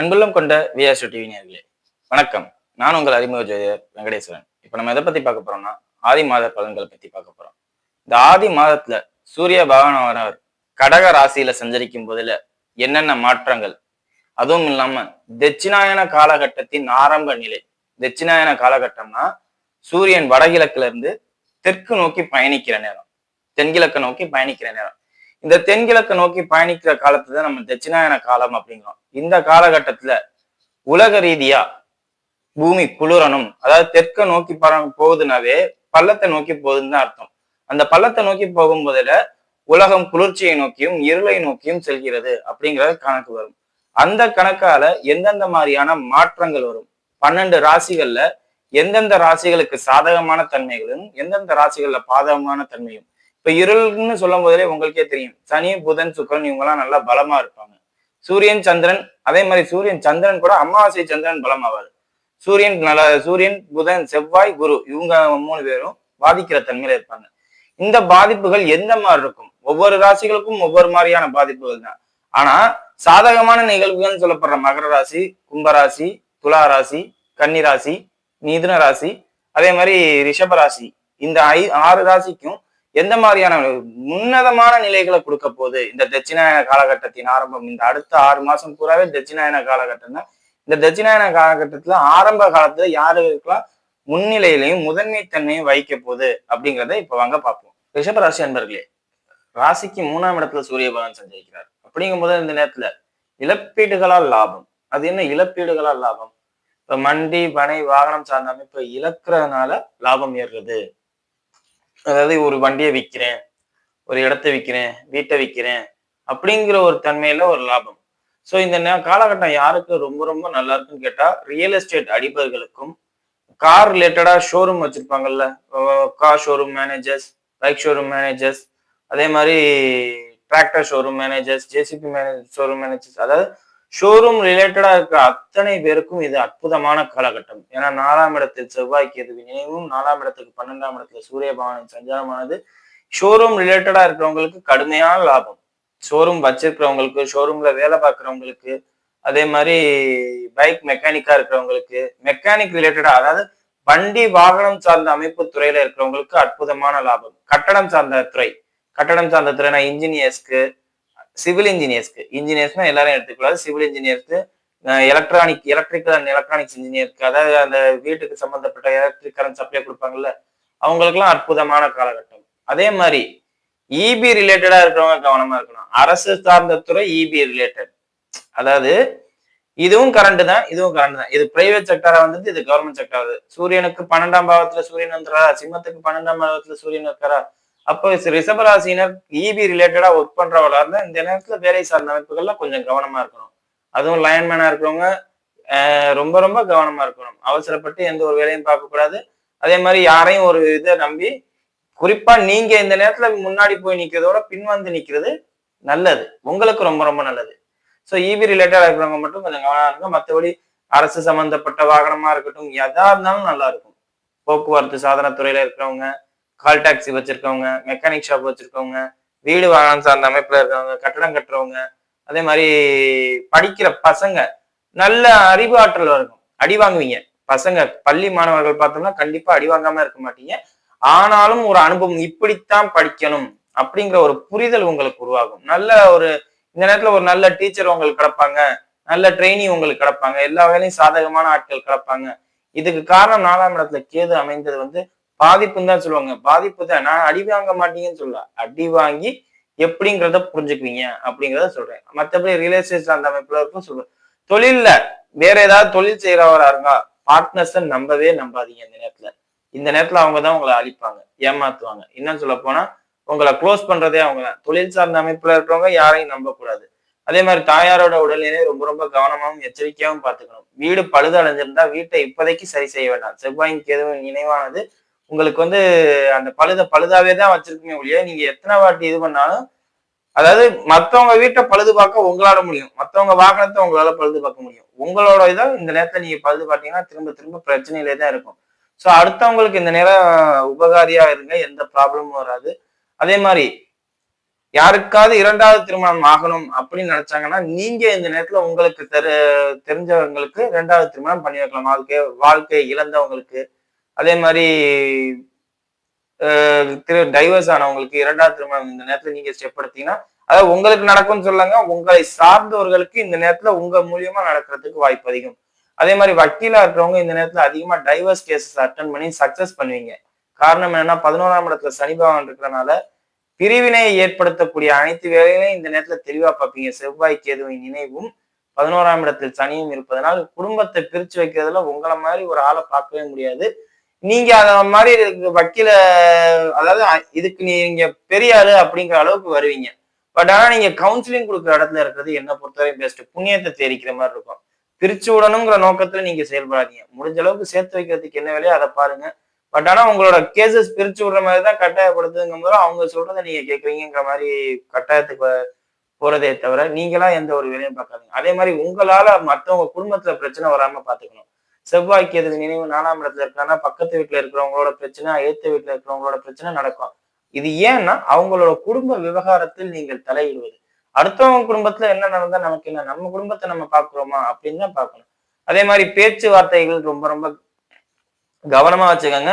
அன்புள்ளம் கொண்ட VRC TV நேர்களே வணக்கம். நான் உங்கள் அறிமுக ஜோதியர் வெங்கடேஸ்வரன். இப்போ நம்ம எதை பத்தி பார்க்க போறோம்னா ஆதி மாத பலன்களை பத்தி பார்க்க போறோம். இந்த ஆதி மாதத்துல சூரிய பகவானவர் கடக ராசியில சஞ்சரிக்கும் போதுல என்னென்ன மாற்றங்கள்? அதுவும் இல்லாம தட்சிணாயன காலகட்டத்தின் ஆரம்ப நிலை. தட்சிணாயன காலகட்டம்னா சூரியன் வடகிழக்குல இருந்து தெற்கு நோக்கி பயணிக்கிற நேரம். தென்கிழக்கு நோக்கி பயணிக்கிற நேரம். இந்த தென்கிழக்கு நோக்கி பயணிக்கிற காலத்தை தான் நம்ம தட்சிணாயன காலம் அப்படிங்கிறோம். இந்த காலகட்டத்துல உலக ரீதியா பூமி குளிரணும். அதாவது தெற்க நோக்கி பர போகுதுனாவே பள்ளத்தை நோக்கி போகுதுன்னு தான் அர்த்தம். அந்த பள்ளத்தை நோக்கி போகும்போதுல உலகம் குளிர்ச்சியை நோக்கியும் இருளை நோக்கியும் செல்கிறது அப்படிங்கிறது கணக்கு வரும். அந்த கணக்கால எந்தெந்த மாதிரியான மாற்றங்கள் வரும்? பன்னெண்டு ராசிகள்ல எந்தெந்த ராசிகளுக்கு சாதகமான தன்மைகளும் எந்தெந்த ராசிகள்ல பாதகமான தன்மையும் இப்ப இருள்னு சொல்லும் போதே உங்களுக்கே தெரியும். சனி புதன் சுக்கரன் இவங்கெல்லாம் நல்லா பலமா இருப்பாங்க. சூரியன் சந்திரன் அதே மாதிரி சூரியன் சந்திரன் கூட அமாவாசை சந்திரன் பலமாவார் சூரியன் நல்ல சூரியன் புதன் செவ்வாய் குரு இவங்க மூணு பேரும் பாதிக்கிற தன்மையில இருப்பாங்க. இந்த பாதிப்புகள் எந்த மாதிரி இருக்கும்? ஒவ்வொரு ராசிகளுக்கும் ஒவ்வொரு மாதிரியான பாதிப்புகள் தான். ஆனா சாதகமான நிகழ்வுகள்னு சொல்லப்படுற மகர ராசி கும்பராசி துலா ராசி கன்னி ராசி மிதுன ராசி அதே மாதிரி ரிஷப ராசி. இந்த ஐ ஆறு ராசிக்கும் எந்த மாதிரியான உன்னதமான நிலைகளை கொடுக்க போகுது? இந்த தட்சிணாயன காலகட்டத்தின் ஆரம்பம் இந்த அடுத்த ஆறு மாசம் பூராவே தட்சிணாயன காலகட்டம் தான். இந்த தட்சிணாயன காலகட்டத்துல ஆரம்ப காலத்துல யாருக்கெல்லாம் முன்னிலையிலையும் முதன்மை தன்மையும் வைக்க போகுது அப்படிங்கிறத இப்ப வாங்க பார்ப்போம். ரிஷபராசி அன்பர்களே ராசிக்கு மூணாம் இடத்துல சூரிய பகவான் சஞ்சரிக்கிறார். அப்படிங்கும்போது இந்த நேரத்துல இழப்பீடுகளால் லாபம். அது என்ன இழப்பீடுகளால் லாபம்? இப்ப மண்டி பனை வாகனம் சார்ந்த அமைப்பு இழக்கிறதுனால லாபம் ஏறுறது. அதாவது ஒரு வண்டியை விற்கிறேன் ஒரு இடத்த விற்கிறேன் வீட்டை விற்கிறேன் அப்படிங்கிற ஒரு தன்மையில ஒரு லாபம். ஸோ இந்த காலகட்டம் யாருக்கு ரொம்ப ரொம்ப நல்லா இருக்குன்னு கேட்டா ரியல் எஸ்டேட் அடிப்பவர்களுக்கும் கார் ரிலேட்டடா showroom வச்சிருப்பாங்கல்ல. Car showroom managers bike showroom managers அதே மாதிரி tractor showroom managers JCB manage showroom managers அதாவது ஷோரூம் ரிலேட்டடா இருக்கிற அத்தனை பேருக்கும் இது அற்புதமான காலகட்டம். ஏன்னா நாலாம் இடத்தில் செவ்வாய்க்கு எது நினைவும் நாலாம் இடத்துக்கு பன்னெண்டாம் இடத்துல சூரிய பகவானின் சஞ்சாரமானது. ஷோரூம் ரிலேட்டடா இருக்கிறவங்களுக்கு கடுமையான லாபம். ஷோரூம் வச்சிருக்கிறவங்களுக்கு ஷோரூம்ல வேலை பார்க்குறவங்களுக்கு அதே மாதிரி பைக் மெக்கானிக்கா இருக்கிறவங்களுக்கு மெக்கானிக் ரிலேட்டடா அதாவது வண்டி வாகனம் சார்ந்த அமைப்பு துறையில இருக்கிறவங்களுக்கு அற்புதமான லாபம். கட்டடம் சார்ந்த துறை. கட்டடம் சார்ந்த துறைனா இன்ஜினியர்ஸ்க்கு சிவில் இன்ஜினியர்ஸ்க்கு. இன்ஜினியர்ஸ்னா எல்லாரும் எடுத்துக்கூடாது. சிவில் இன்ஜினியர்ஸ்க்கு எலக்ட்ரானிக் எலக்ட்ரிக்கல் அண்ட் எலக்ட்ரானிக்ஸ் இன்ஜினியருக்கு அதாவது அந்த வீட்டுக்கு சம்பந்தப்பட்ட எலக்ட்ரிக் கரண்ட் சப்ளை கொடுப்பாங்கல்ல அவங்களுக்குலாம் அற்புதமான காலகட்டம். அதே மாதிரி இபி ரிலேட்டடா இருக்கிறவங்க கவனமா இருக்கணும். அரசு சார்ந்த துறை இபி ரிலேட்டட் அதாவது இதுவும் கரண்ட் தான் இதுவும் கரண்ட் தான். இது பிரைவேட் செக்டரா வந்தது இது கவர்மெண்ட் செக்டர் சூரியனுக்கு பன்னெண்டாம் பாவத்துல சூரியன் வந்துறாரா சிம்மத்துக்கு பன்னெண்டாம் பாவத்துல சூரியன் இருக்காரா? அப்போ ரிஷபராசினர் இபி ரிலேட்டடா ஒர்க் பண்றவளா இருந்தா இந்த நேரத்துல வேலை சார்ந்த அமைப்புகள்ல கொஞ்சம் கவனமா இருக்கணும். அதுவும் லயன்மேனா இருக்கிறவங்க ரொம்ப ரொம்ப கவனமா இருக்கணும். அவசரப்பட்டு எந்த ஒரு வேலையும் பார்க்க கூடாது அதே மாதிரி யாரையும் ஒரு இதை நம்பி குறிப்பா நீங்க இந்த நேரத்துல முன்னாடி போய் நிக்கிறதோட பின்வந்து நிக்கிறது நல்லது. உங்களுக்கு ரொம்ப ரொம்ப நல்லது. ஸோ இபி ரிலேட்டடா இருக்கிறவங்க மட்டும் கொஞ்சம் கவனமா இருங்க. மற்றபடி அரசு சம்பந்தப்பட்ட வாகனமா இருக்கட்டும் எதா இருந்தாலும் நல்லா இருக்கும். போக்குவரத்து சாதன துறையில இருக்கிறவங்க கால் டாக்ஸி வச்சிருக்கவங்க மெக்கானிக் ஷாப் வச்சிருக்கவங்க வீடு வாகனம் சார்ந்த அமைப்புல இருக்கவங்க கட்டடம் கட்டுறவங்க அதே மாதிரி படிக்கிற பசங்க நல்ல அறிவு ஆற்றல் இருக்கும் அடி வாங்குவீங்க. பசங்க பள்ளி மாணவர்கள் பார்த்தோம்னா கண்டிப்பா அடி வாங்காம இருக்க மாட்டீங்க. ஆனாலும் ஒரு அனுபவம் இப்படித்தான் படிக்கணும் அப்படிங்கிற ஒரு புரிதல் உங்களுக்கு உருவாகும். நல்ல ஒரு இந்த நேரத்துல ஒரு நல்ல டீச்சர் உங்களுக்கு கிடப்பாங்க நல்ல ட்ரைனிங் உங்களுக்கு கிடப்பாங்க எல்லா வேலையும் சாதகமான ஆட்கள் கிடப்பாங்க. இதுக்கு காரணம் நாலாம் இடத்துல கேது அமைந்தது வந்து பாதிப்புன்னு தான் சொல்லுவாங்க. பாதிப்பு தான். நான் அடி வாங்க மாட்டீங்கன்னு சொல்லல. அடி வாங்கி எப்படிங்கிறத புரிஞ்சுக்குவீங்க அப்படிங்கிறத சொல்றேன். மற்றபடி ரியல் எஸ்டேட் சார்ந்த அமைப்புல இருக்கும் சொல்றேன் தொழில்ல வேற ஏதாவது தொழில் செய்யறவரா இருந்தா பார்ட்னர்ஸ் நம்பவே நம்பாதீங்க இந்த நேரத்துல. இந்த நேரத்துல அவங்க தான் உங்களை அழிப்பாங்க ஏமாத்துவாங்க. என்னன்னு சொல்ல போனா உங்களை க்ளோஸ் பண்றதே அவங்க தான். தொழில் சார்ந்த அமைப்புல இருக்கிறவங்க யாரையும் நம்பக்கூடாது. அதே மாதிரி தாயாரோட உடல்நிலையை ரொம்ப ரொம்ப கவனமாகவும் எச்சரிக்கையாகவும் பார்த்துக்கணும். வீடு பழுது அடைஞ்சிருந்தா வீட்டை இப்போதைக்கு சரி செய்ய வேண்டாம். செவ்வாயின் எதுவும் நினைவானது உங்களுக்கு வந்து அந்த பழுத பழுதாவே தான் வச்சிருக்குமே ஒழிய நீங்க எத்தனை வாட்டி இது பண்ணாலும் அதாவது மத்தவங்க வீட்டை பழுது பார்க்க உங்களால முடியும். மத்தவங்க வாகனத்தை உங்களால பழுது பார்க்க முடியும். உங்களோட இதை இந்த நேரத்தை நீங்க பழுது பார்த்தீங்கன்னா திரும்ப திரும்ப பிரச்சனையிலே தான் இருக்கும். ஸோ அடுத்தவங்களுக்கு இந்த நேரம் உபகாரியா இருங்க எந்த ப்ராப்ளமும் வராது. அதே மாதிரி யாருக்காவது இரண்டாவது திருமணம் ஆகணும் அப்படின்னு நினைச்சாங்கன்னா நீங்க இந்த நேரத்துல உங்களுக்கு தெரு தெரிஞ்சவங்களுக்கு இரண்டாவது திருமணம் பண்ணி வைக்கலாம். வாழ்க்கை வாழ்க்கை இழந்தவங்களுக்கு அதே மாதிரி திரு டைவர்ஸ் ஆனவங்களுக்கு இரண்டாவது திருமணம் இந்த நேரத்துல நீங்க ஸ்டெப் எடுத்தீங்கன்னா அதாவது உங்களுக்கு நடக்கும்னு சொல்லுங்க உங்களை சார்ந்தவர்களுக்கு இந்த நேரத்துல உங்க மூலியமா நடக்கிறதுக்கு வாய்ப்பு அதிகம். அதே மாதிரி வக்கீலா இருக்கிறவங்க இந்த நேரத்துல அதிகமா டைவர்ஸ் கேசஸ் அட்டன் பண்ணி சக்சஸ் பண்ணுவீங்க. காரணம் என்னன்னா பதினோராம் இடத்துல சனி பகவான் இருக்கிறனால பிரிவினையை ஏற்படுத்தக்கூடிய அனைத்து வேலைகளையும் இந்த நேரத்துல தெளிவா பார்ப்பீங்க. செவ்வாய் கேதுவின் நினைவும் பதினோராம் இடத்தில் சனியும் இருப்பதனால் குடும்பத்தை பிரிச்சு வைக்கிறதுல உங்களை மாதிரி ஒரு ஆளை பார்க்கவே முடியாது. நீங்க அத மாதிரி வக்கீல அதாவது இதுக்கு நீங்க பெரிய அப்படிங்கிற அளவுக்கு வருவீங்க. பட் ஆனா நீங்க கவுன்சிலிங் கொடுக்குற இடத்துல இருக்கிறது என்ன பொறுத்தவரை பெஸ்ட் புண்ணியத்தை தெரிக்கிற மாதிரி இருக்கும். பிரிச்சு விடணுங்கிற நோக்கத்துல நீங்க செயல்படாதீங்க. முடிஞ்ச அளவுக்கு சேர்த்து வைக்கிறதுக்கு என்ன வேலையோ அதை பாருங்க. பட் ஆனா உங்களோட கேசஸ் பிரிச்சு விடுற மாதிரி தான் கட்டாயப்படுத்துங்கும் போது அவங்க சொல்றதை நீங்க கேட்குறீங்கிற மாதிரி கட்டாயத்துக்கு போறதே தவிர நீங்களா எந்த ஒரு வேலையும் பார்க்காதீங்க. அதே மாதிரி உங்களால மத்தவங்க குடும்பத்துல பிரச்சனை வராம பாத்துக்கணும் செவ்வாய்க்கு எதுக்கு நினைவு நாலாம் இடத்துல இருக்காங்கன்னா பக்கத்து வீட்டுல இருக்கிறவங்களோட பிரச்சனை ஏத்த வீட்டுல இருக்கிறவங்களோட பிரச்சனை நடக்கும். இது ஏன்னா அவங்களோட குடும்ப விவகாரத்தில் நீங்கள் தலையிடுவது. அடுத்தவங்க குடும்பத்துல என்ன நடந்தா நமக்கு என்ன நம்ம குடும்பத்தை நம்ம பாக்குறோமா அப்படின்னு தான் பார்க்கணும். அதே மாதிரி பேச்சுவார்த்தைகள் ரொம்ப ரொம்ப கவனமா வச்சுக்கோங்க.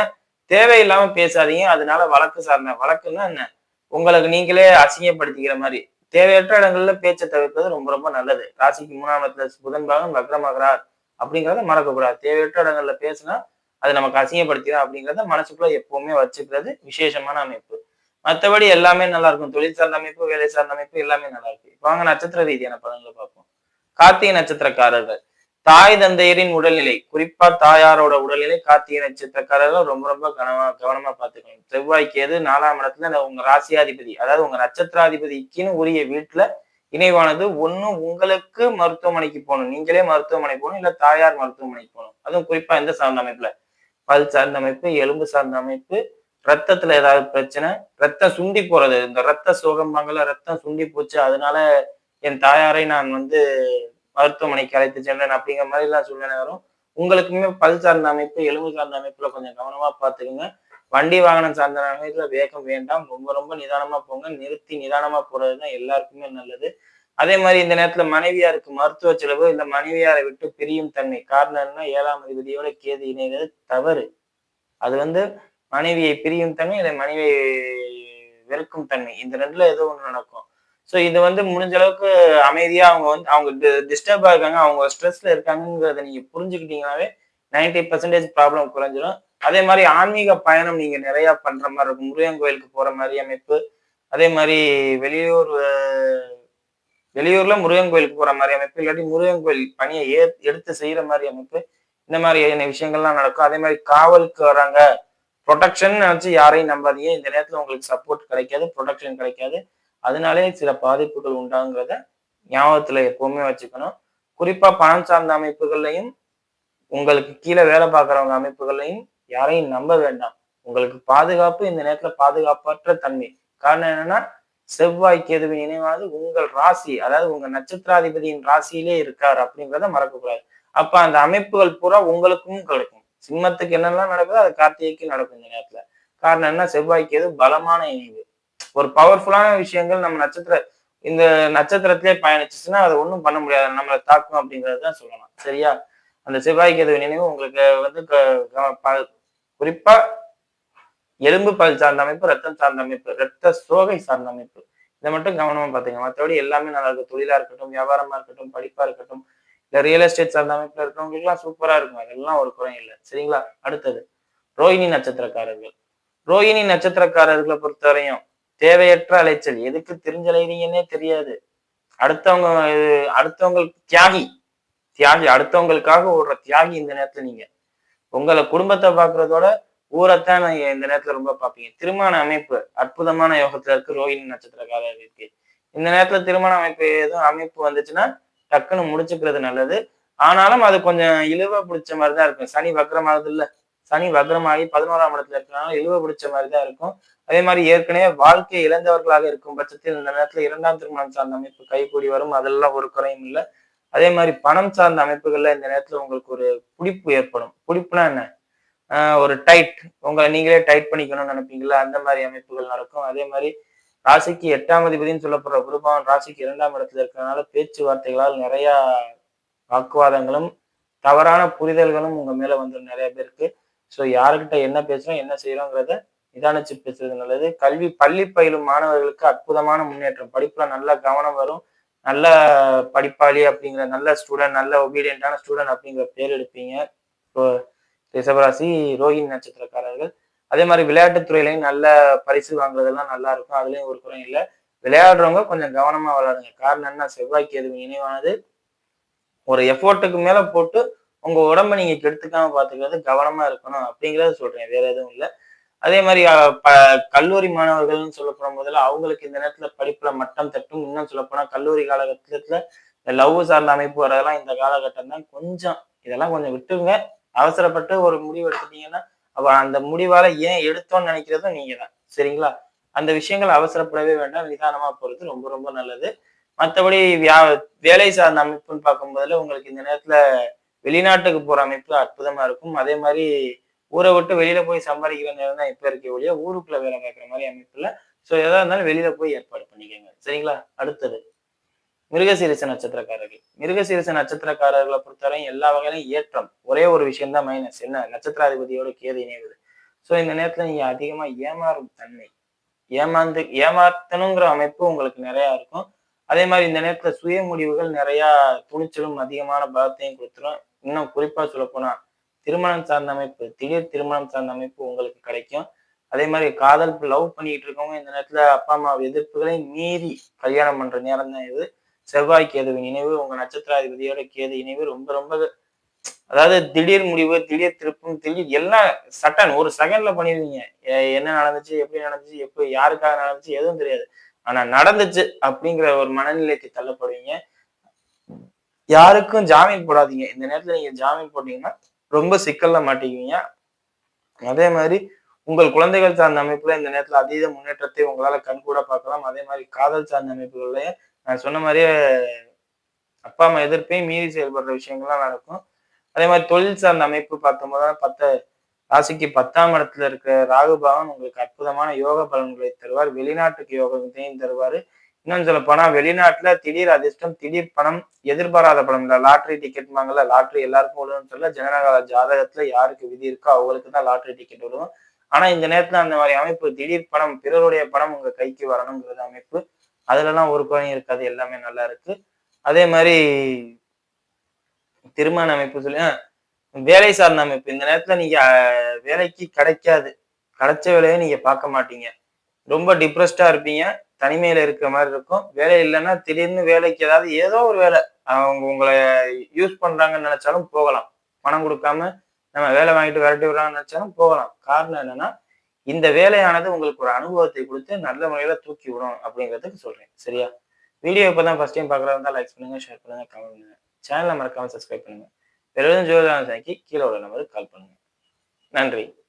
தேவையில்லாம பேசாதீங்க. அதனால வழக்கு சார்ந்த வழக்குன்னா என்ன? உங்களுக்கு நீங்களே அசிங்கப்படுத்திக்கிற மாதிரி. தேவையற்ற இடங்கள்ல பேச்சை தவிர்ப்பது ரொம்ப ரொம்ப நல்லது. ராசிக்கு மூணாம் இடத்துல புதன் பாகம் வக்ரமாகிறார் அப்படிங்கிறத மறக்கக்கூடாது. தேவையற்ற இடங்கள்ல பேசுனா அது நமக்கு அசிங்கப்படுத்திடும் அப்படிங்கிறத மனசுக்குள்ள எப்பவுமே வச்சுக்கிறது விசேஷமான அமைப்பு. மற்றபடி எல்லாமே நல்லா இருக்கும் தொழில் சார்ந்த அமைப்பு வேலை சார்ந்த அமைப்பு எல்லாமே நல்லா இருக்கு இப்போ வாங்க நட்சத்திர ரீதியான பலன்களை பார்ப்போம். கார்த்திகை நட்சத்திரக்காரர்கள். தாய் தந்தையரின் உடல்நிலை குறிப்பா தாயாரோட உடல்நிலை கார்த்திகை நட்சத்திரக்காரர்கள் ரொம்ப ரொம்ப கவனமா கவனமா பார்த்துக்கணும். செவ்வாய்க்கு எது நாலாம் இடத்துல உங்க ராசியாதிபதி அதாவது உங்க நட்சத்திராதிபதிக்குன்னு உரிய வீட்டுல இணைவானது ஒன்று உங்களுக்கு மருத்துவமனைக்கு போகணும். நீங்களே மருத்துவமனை போகணும் இல்லை தாயார் மருத்துவமனைக்கு போகணும். அதுவும் குறிப்பாக எந்த சார்ந்த அமைப்பில். பல் சார்ந்த அமைப்பு எலும்பு சார்ந்த அமைப்பு ரத்தத்துல ஏதாவது பிரச்சனை ரத்தம் சுண்டி போறது. இந்த ரத்த சோகம்பாங்கல ரத்தம் சுண்டி போச்சு அதனால என் தாயாரை நான் வந்து மருத்துவமனைக்கு அழைத்து சென்றேன் அப்படிங்கிற மாதிரி எல்லாம் சூழ்நிலை வரும். உங்களுக்குமே பல் சார்ந்த அமைப்பு எலும்பு சார்ந்த அமைப்புல கொஞ்சம் கவனமா பார்த்துக்குங்க. வண்டி வாகனம் சார்ந்த அமைப்புல வேகம் வேண்டாம் ரொம்ப ரொம்ப நிதானமா போங்க நிறுத்தி நிதானமா போறதுதான் எல்லாருக்குமே நல்லது. அதே மாதிரி இந்த நேரத்துல மனைவியாருக்கு மருத்துவ செலவு இல்ல மனைவியாரை விட்டு பிரியும் தன்மை காரணம் ஏழாம் அதிபதியோட கேது இணைகிறது தவறு. அது வந்து மனைவியை பிரியும் தன்மை இல்லை மனைவியை வெறுக்கும் தன்மை. இந்த ரெண்டுல ஏதோ ஒண்ணு நடக்கும். ஸோ இது வந்து முடிஞ்ச அளவுக்கு அமைதியா அவங்க வந்து அவங்க டிஸ்டர்பா இருக்காங்க அவங்க ஸ்ட்ரெஸ்ல இருக்காங்கங்கிறத நீங்க புரிஞ்சுக்கிட்டீங்கன்னாவே நைன்டி பர்சன்டேஜ் ப்ராப்ளம் குறைஞ்சிடும் அதே மாதிரி ஆன்மீக பயணம் நீங்க நிறைய பண்ற மாதிரி இருக்கும். முருகன் கோயிலுக்கு போற மாதிரி அமைப்பு. அதே மாதிரி வெளியூர் வெளியூர்ல முருகன் கோயிலுக்கு போற மாதிரி அமைப்பு. இல்லாட்டி முருகன் கோயில் பணியை ஏ எடுத்து செய்யற மாதிரி அமைப்பு. இந்த மாதிரி விஷயங்கள்லாம் நடக்கும். அதே மாதிரி காவலுக்கு வராங்க. ப்ரொடெக்ஷன் நினைச்சு யாரையும் நம்பாதீங்க. இந்த நேரத்துல உங்களுக்கு சப்போர்ட் கிடைக்காது ப்ரொடெக்ஷன் கிடைக்காது. அதனாலே சில பாதிப்புகள் உண்டாங்கிறத ஞாபகத்துல எப்பவுமே வச்சுக்கணும். குறிப்பா பணம் சார்ந்த அமைப்புகள்லையும் உங்களுக்கு கீழே வேலை பார்க்குறவங்க அமைப்புகள்லையும் யாரையும் நம்ப வேண்டாம். உங்களுக்கு பாதுகாப்பு இந்த நேரத்துல பாதுகாப்பற்ற தன்மை. காரணம் என்னன்னா செவ்வாய் கேதுவின் இணைவானது உங்கள் ராசி அதாவது உங்க நட்சத்திராதிபதியின் ராசியிலே இருக்கார் அப்படிங்கிறத மறக்கக்கூடாது. அப்ப அந்த அமைப்புகள் பூரா உங்களுக்கும் கிடைக்கும். சிம்மத்துக்கு என்னெல்லாம் நடக்குதோ அது கார்த்திகைக்கு நடக்கும் இந்த நேரத்துல. காரணம் என்ன? செவ்வாய் கேது பலமான இணைவு. ஒரு பவர்ஃபுல்லான விஷயங்கள் நம்ம நட்சத்திர இந்த நட்சத்திரத்திலே பயணிச்சுன்னா அதை ஒன்றும் பண்ண முடியாது. நம்மளை தாக்கும் அப்படிங்கிறது தான் சொல்லலாம் சரியா? அந்த செவ்வாய் கேது நினைவு உங்களுக்கு வந்து க- ப- குறிப்பா எலும்பு பல் சார்ந்த அமைப்பு ரத்தம் சார்ந்த அமைப்பு ரத்த சோகை சார்ந்த அமைப்பு. இதை மட்டும் கவனமா பாத்துங்க மற்றபடி எல்லாமே நல்லா இருக்கும். தொழிலா இருக்கட்டும் வியாபாரமா இருக்கட்டும் படிப்பா இருக்கட்டும் இல்ல ரியல் எஸ்டேட் சார்ந்த அமைப்புல இருக்கிறவங்களுக்கு எல்லாம் சூப்பரா இருக்கும். அதெல்லாம் ஒரு குறையும் இல்லை. சரிங்களா? அடுத்தது ரோஹிணி நட்சத்திரக்காரர்கள். ரோஹிணி நட்சத்திரக்காரர்களை பொறுத்தவரையும் தேவையற்ற அலைச்சல். எதுக்கு தெரிஞ்சலைறீங்கன்னே தெரியாது. அடுத்தவங்க இது அடுத்தவங்களுக்கு தியாகி தியாகி அடுத்தவங்களுக்காக ஓடுற தியாகி இந்த நேரத்துல நீங்க. உங்களை குடும்பத்தை பார்க்கறதோட ஊரைத்தான் நீங்க இந்த நேரத்துல ரொம்ப பார்ப்பீங்க. திருமண அமைப்பு அற்புதமான யோகத்துல இருக்கு. ரோஹிணி நட்சத்திரக்காரர் இருக்கு. இந்த நேரத்துல திருமண அமைப்பு எதுவும் அமைப்பு வந்துச்சுன்னா டக்குன்னு முடிச்சுக்கிறது நல்லது. ஆனாலும் அது கொஞ்சம் இழுவ பிடிச்ச மாதிரி தான் இருக்கும். சனி வக்ரமாகுது இல்ல. சனி வக்ரமாகி பதினோராம் இடத்துல இருக்கிறனால இழுவ பிடிச்ச மாதிரி தான் இருக்கும். அதே மாதிரி ஏற்கனவே வாழ்க்கை இழந்தவர்களாக இருக்கும் பட்சத்தில் இந்த நேரத்துல இரண்டாம் திருமணம் சார்ந்த அமைப்பு கைகூடி வரும். அதெல்லாம் ஒரு குறையும் இல்லை. அதே மாதிரி பணம் சார்ந்த அமைப்புகள்ல இந்த நேரத்துல உங்களுக்கு ஒரு பிடிப்பு ஏற்படும். பிடிப்புனா என்ன? ஒரு டைட் உங்களை நீங்களே டைட் பண்ணிக்கணும்னு நினைப்பீங்களா அந்த மாதிரி அமைப்புகள் நடக்கும். அதே மாதிரி ராசிக்கு எட்டாம் அதிபதினு சொல்லப்படுற குருபவன் ராசிக்கு இரண்டாம் இடத்துல இருக்கிறதுனால பேச்சுவார்த்தைகளால் நிறைய வாக்குவாதங்களும் தவறான புரிதல்களும் உங்க மேல வந்துடும் நிறைய பேருக்கு ஸோ யாருக்கிட்ட என்ன பேசுறோம் என்ன செய்யறோங்கிறத நிதானிச்சு பேசுறது நல்லது. கல்வி பள்ளி பயிலும் மாணவர்களுக்கு அற்புதமான முன்னேற்றம். படிப்புல நல்ல கவனம் வரும். நல்ல படிப்பாளி அப்படிங்கிற நல்ல ஸ்டூடெண்ட் நல்ல ஒபீடியண்டான ஸ்டூடெண்ட் அப்படிங்கிற பேர் எடுப்பீங்க. இப்போ ரிஷபராசி ரோஹிணி நட்சத்திரக்காரர்கள். அதே மாதிரி விளையாட்டுத்துறையிலையும் நல்ல பரிசு வாங்குறதெல்லாம் நல்லா இருக்கும். அதுலயும் ஒரு குறையும் இல்லை. விளையாடுறவங்க கொஞ்சம் கவனமா விளையாடுங்க காரணம் என்ன? செவ்வாய்க்கு எதுவும் இணைவானது ஒரு எஃபோர்ட்டுக்கு மேல போட்டு உங்க உடம்ப நீங்க கெடுத்துக்காம பாத்துக்கிறது கவனமா இருக்கணும் அப்படிங்கறத சொல்றேன். வேற எதுவும் இல்லை. அதே மாதிரி ப கல்லூரி மாணவர்கள்னு சொல்லப்படும் போதில் அவங்களுக்கு இந்த நேரத்துல படிப்புல மட்டம் தட்டும். இன்னும் சொல்லப்போனால் கல்லூரி காலகட்டத்துல லவ் சார்ந்த அமைப்பு வரதெல்லாம் இந்த காலகட்டம் தான் கொஞ்சம் இதெல்லாம் கொஞ்சம் விட்டுருங்க. அவசரப்பட்டு ஒரு முடிவு எடுத்துட்டீங்கன்னா அப்ப அந்த முடிவால ஏன் எடுத்தோம்னு நினைக்கிறதும் நீங்க தான் சரிங்களா? அந்த விஷயங்கள் அவசரப்படவே வேண்டாம். நிதானமா போறது ரொம்ப ரொம்ப நல்லது. மற்றபடி வியா வேலை சார்ந்த அமைப்புன்னு பார்க்கும்போதுல உங்களுக்கு இந்த நேரத்துல வெளிநாட்டுக்கு போற அமைப்பு அற்புதமா இருக்கும். அதே மாதிரி ஊரை விட்டு வெளியில போய் சம்பாதிக்கிற நேரம் தான் இப்ப இருக்க ஒழிய ஊருக்குள்ள வேலை பார்க்குற மாதிரி அமைப்புல. ஸோ எதா இருந்தாலும் வெளியில போய் ஏற்பாடு பண்ணிக்கோங்க. சரிங்களா? அடுத்தது. மிருகசீரிச நட்சத்திரக்காரர்கள். மிருகசீரிச நட்சத்திரக்காரர்களை பொறுத்தவரையும் எல்லா வகையிலும் ஏற்றம். ஒரே ஒரு விஷயம் தான் மைனஸ் என்ன? நட்சத்திராதிபதியோட கேது இணைவுது. ஸோ இந்த நேரத்துல நீங்க அதிகமா ஏமாறும் தன்மை. ஏமாந்து ஏமாத்தணுங்கிற அமைப்பு உங்களுக்கு நிறைய இருக்கும். அதே மாதிரி இந்த நேரத்துல சுய முடிவுகள் நிறைய துணிச்சலும் அதிகமான பலத்தையும் கொடுத்துரும். இன்னும் குறிப்பா சொல்ல போனா திருமணம் சார்ந்த அமைப்பு திடீர் திருமணம் சார்ந்த அமைப்பு உங்களுக்கு கிடைக்கும். அதே மாதிரி காதல் லவ் பண்ணிட்டு இருக்கவங்க இந்த நேரத்துல அப்பா அம்மா எதிர்ப்புகளை மீறி கல்யாணம் பண்ற நேரம் தான் இது. செவ்வாய் கேதுவின் இணைவு உங்க நட்சத்திராதிபதியோட கேது இணைவு ரொம்ப ரொம்ப அதாவது திடீர் முடிவு திடீர் திருப்பம் திடீர் எல்லாம் சட்டன் ஒரு செகண்ட்ல பண்ணிடுவீங்க. என்ன நடந்துச்சு எப்படி நடந்துச்சு எப்போ யாருக்காக நடந்துச்சு எதுவும் தெரியாது. ஆனா நடந்துச்சு அப்படிங்கிற ஒரு மனநிலைக்கு தள்ளப்படுவீங்க. யாருக்கும் ஜாமீன் போடாதீங்க. இந்த நேரத்துல நீங்க ஜாமீன் போட்டீங்கன்னா ரொம்ப சிக்கல்ல மாட்டிக்குவீங்க. அதே மாதிரி உங்கள் குழந்தைகள் சார்ந்த அமைப்புல இந்த நேரத்துல அதீத முன்னேற்றத்தை உங்களால கண்கூட பார்க்கலாம். அதே மாதிரி காதல் சார்ந்த அமைப்புகள்லயே நான் சொன்ன மாதிரியே அப்பா அம்மா எதிர்ப்பையும் மீறி செயல்படுற விஷயங்கள்லாம் நடக்கும். அதே மாதிரி தொழில் சார்ந்த அமைப்பு பார்க்கும்போது பத்த ராசிக்கு பத்தாம் இடத்துல இருக்கிற ராகுபாவன் உங்களுக்கு அற்புதமான யோக பலன்களை தருவார். வெளிநாட்டுக்கு யோகத்தையும் தருவார். இன்னும் சொல்ல போனா வெளிநாட்டுல திடீர் அதிர்ஷ்டம் திடீர் பணம் எதிர்பாராத பணம் இல்ல. லாட்ரி டிக்கெட் வாங்கல லாட்ரி எல்லாருக்கும் விழுன்னு சொல்ல ஜனனகால ஜாதகத்துல யாருக்கு விதி இருக்கோ அவங்களுக்கு தான் லாட்ரி டிக்கெட் விழுவும் ஆனா இந்த நேரத்துல அந்த மாதிரி அமைப்பு திடீர் பணம் பிறருடைய பணம் உங்க கைக்கு வரணுங்கிறது அமைப்பு. அதுலலாம் ஒரு குறையும் இருக்காது எல்லாமே நல்லா இருக்கு. அதே மாதிரி திருமண அமைப்பு சொல்லி வேலை சார்ந்த அமைப்பு. இந்த நேரத்துல நீங்க வேலைக்கு கிடைக்காது. கிடைச்ச வேலையை நீங்க பார்க்க மாட்டீங்க. ரொம்ப டிப்ரெஸ்டா இருப்பீங்க. தனிமையில இருக்கிற மாதிரி இருக்கும். வேலை இல்லைன்னா திடீர்னு வேலைக்கு ஏதாவது ஏதோ ஒரு வேலை அவங்க உங்களை யூஸ் பண்றாங்கன்னு நினைச்சாலும் போகலாம். பணம் கொடுக்காம நம்ம வேலை வாங்கிட்டு விரட்டி விடுறாங்கன்னு நினைச்சாலும் போகலாம். காரணம் என்னன்னா இந்த வேலையானது உங்களுக்கு ஒரு அனுபவத்தை கொடுத்து நல்ல முறையில தூக்கி விடும் அப்படிங்கிறதுக்கு சொல்றேன். சரியா? வீடியோ இப்போ தான் ஃபர்ஸ்ட் டைம் பார்க்குறதா லைக் பண்ணுங்க ஷேர் பண்ணுங்க கமெண்ட் பண்ணுங்க. சேனலை மறக்காம சப்ஸ்கிரைப் பண்ணுங்க. வேற எதுவும் ஜோதிடம் கீழே உள்ள நம்பருக்கு கால் பண்ணுங்க. நன்றி.